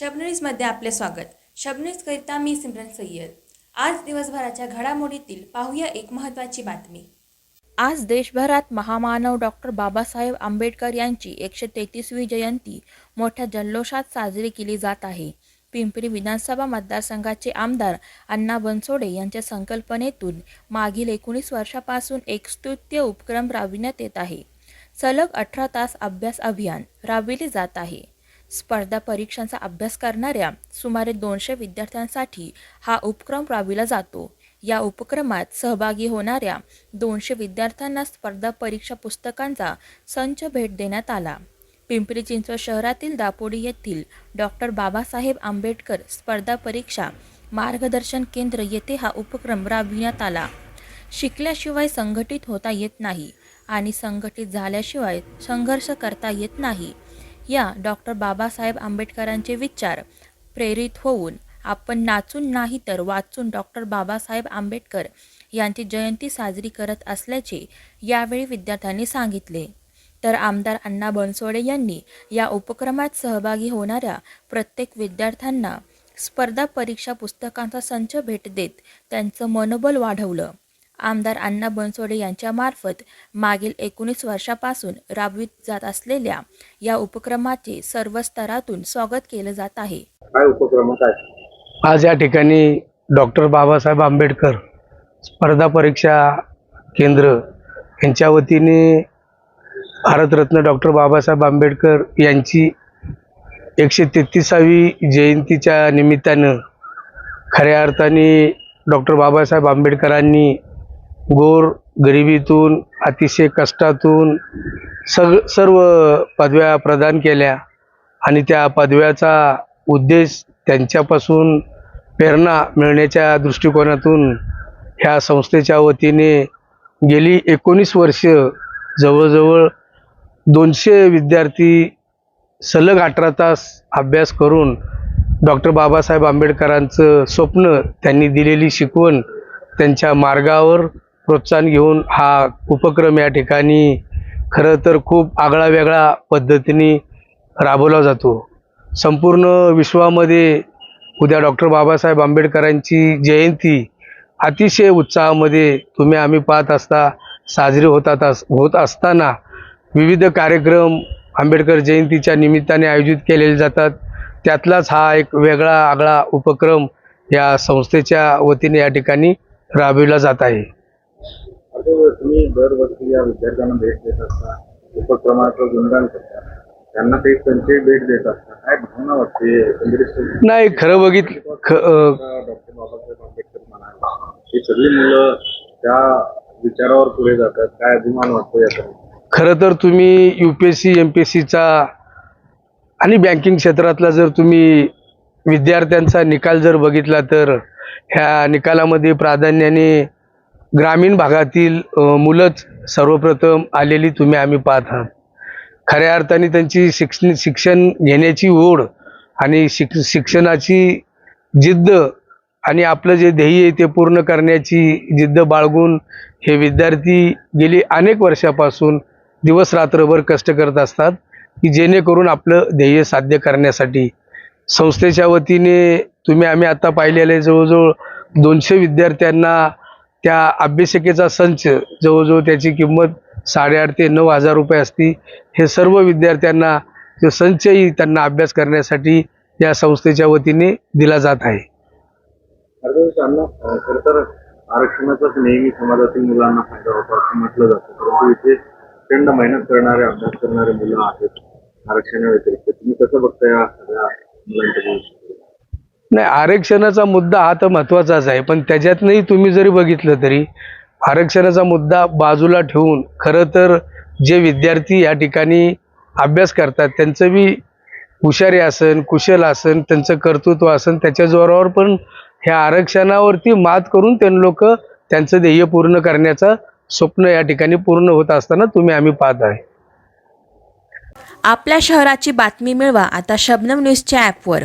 शबनीजमध्ये आपले स्वागत. शबनीजकरिता मी सिमरन सय्यद. आज दिवसभराच्या घडामोडीतील पाहूया एक महत्त्वाची बातमी. आज देशभरात महामानव डॉक्टर बाबासाहेब आंबेडकर यांची एकशे तेहतीसवी जयंती मोठ्या जल्लोषात साजरी केली जात आहे. पिंपरी विधानसभा मतदारसंघाचे आमदार अण्णा बनसोडे यांच्या संकल्पनेतून मागील एकोणीस वर्षापासून एक स्तुत्य उपक्रम राबविण्यात येत आहे. सलग अठरा तास अभ्यास अभियान राबविले जात आहे. स्पर्धा परीक्षांचा अभ्यास करणाऱ्या सुमारे दोनशे विद्यार्थ्यांसाठी हा उपक्रम राबविला जातो. या उपक्रमात सहभागी होणाऱ्या दोनशे विद्यार्थ्यांना स्पर्धा परीक्षा पुस्तकांचा संच भेट देण्यात आला. पिंपरी चिंचवड शहरातील दापोडी येथील डॉक्टर बाबासाहेब आंबेडकर स्पर्धा परीक्षा मार्गदर्शन केंद्र येथे हा उपक्रम राबविण्यात आला. शिकल्याशिवाय संघटित होता येत नाही आणि संघटित झाल्याशिवाय संघर्ष करता येत नाही. या डॉक्टर बाबासाहेब आंबेडकरांचे विचार प्रेरित होऊन. आपण नाचून नाही तर वाचून डॉक्टर बाबासाहेब आंबेडकर यांची जयंती साजरी करत असल्याचे यावेळी विद्यार्थ्यांनी सांगितले. तर आमदार अण्णा बनसोडे यांनी या उपक्रमात सहभागी होणाऱ्या प्रत्येक विद्यार्थ्यांना स्पर्धा परीक्षा पुस्तकांचा संच भेट देत त्यांचं मनोबल वाढवलं. आमदार अण्णा बनसोडे यांच्यामार्फत मागील एकोणीस वर्षापासून राबवित जात असलेल्या या उपक्रमाचे सर्व स्तरातून स्वागत केलं जात आहे. काय उपक्रम काय? आज या ठिकाणी डॉक्टर बाबासाहेब आंबेडकर स्पर्धा परीक्षा केंद्र यांच्या वतीने भारतरत्न डॉक्टर बाबासाहेब आंबेडकर यांची एकशे तेहतीसावी जयंतीच्या निमित्तानं खऱ्या अर्थाने डॉक्टर बाबासाहेब आंबेडकरांनी गोर गरिबीतून अतिशय कष्टातून सग सर्व पदव्या प्रदान केल्या आणि त्या पदव्याचा उद्देश त्यांच्यापासून प्रेरणा मिळण्याच्या दृष्टिकोनातून ह्या संस्थेच्या वतीने गेली एकोणीस वर्ष. जवळजवळ दोनशे विद्यार्थी सलग अठरा तास अभ्यास करून डॉक्टर बाबासाहेब आंबेडकरांचं स्वप्न त्यांनी दिलेली शिकवण त्यांच्या मार्गावर प्रोत्साहन घेऊन हा उपक्रम या ठिकाणी खरं तर खूप आगळा वेगळा पद्धतीने राबवला जातो. संपूर्ण विश्वामध्ये उद्या डॉक्टर बाबासाहेब आंबेडकरांची जयंती अतिशय उत्साहामध्ये तुम्ही आम्ही पाहत असता साजरी होतात अस होत असताना विविध कार्यक्रम आंबेडकर जयंतीच्या निमित्ताने आयोजित केलेले जातात. त्यातलाच हा एक वेगळा आगळा उपक्रम या संस्थेच्या वतीने या ठिकाणी राबविला जात आहे. तुम्ही दरवर्षी या विद्यार्थ्यांना भेट देत असता उपक्रमाचं गुणगान करता त्यांना ते संचय भेट देत असता काय भावना वाटते नाही खरं बघितलं डॉक्टर बाबासाहेब आंबेडकर म्हणाले ही सगळी मुलं त्या विचारावर पुढे जातात काय अभिमान वाटतो याचा खरं तर तुम्ही U P S C M P S सीचा आणि बँकिंग क्षेत्रातला जर तुम्ही विद्यार्थ्यांचा निकाल जर बघितला तर ह्या निकालामध्ये प्राधान्याने ग्रामीण भागातील मुलंच सर्वप्रथम आलेली तुम्ही आम्ही पाहत आहात. खऱ्या अर्थाने त्यांची शिक्षण शिक्षण घेण्याची ओढ आणि शिक शिक्षणाची जिद्द आणि आपलं जे ध्येय आहे ते पूर्ण करण्याची जिद्द बाळगून हे विद्यार्थी गेली अनेक वर्षापासून दिवस रात्रभर कष्ट करत असतात की जेणेकरून आपलं ध्येय साध्य करण्यासाठी. संस्थेच्या वतीने तुम्ही आम्ही आता पाहिलेले जवळजवळ दोनशे विद्यार्थ्यांना त्या अभ्यासिकेचा संच जवळजवळ त्याची किंमत साडेआठ ते नऊ हजार रुपये असती. हे सर्व विद्यार्थ्यांना जो संचही त्यांना अभ्यास करण्यासाठी या संस्थेच्या वतीने दिला जात आहे. त्यांना खरं तर आरक्षणाचाच नेहमी समाजातील मुलांना फायदा होतो असं म्हटलं जातं. परंतु इथे प्रचंड मेहनत करणारे अभ्यास करणारे मुलं आहेत आरक्षणाव्यतिरिक्त. तुम्ही कसं बघता या सगळ्या नाही आरक्षणाचा मुद्दा हा तर महत्त्वाचाच आहे पण त्याच्यातनंही तुम्ही जरी बघितलं तरी आरक्षणाचा मुद्दा बाजूला ठेवून खरं तर जे विद्यार्थी या ठिकाणी अभ्यास करतात त्यांचं बी हुशारी असन कुशल असन त्यांचं कर्तृत्व असन त्याच्या जोरावर पण ह्या आरक्षणावरती मात करून ते लोक त्यांचं ध्येय पूर्ण करण्याचं स्वप्न या ठिकाणी पूर्ण होत असताना तुम्ही आम्ही पाहत आहे. आपल्या शहराची बातमी मिळवा आता शबनम न्यूजच्या ॲपवर.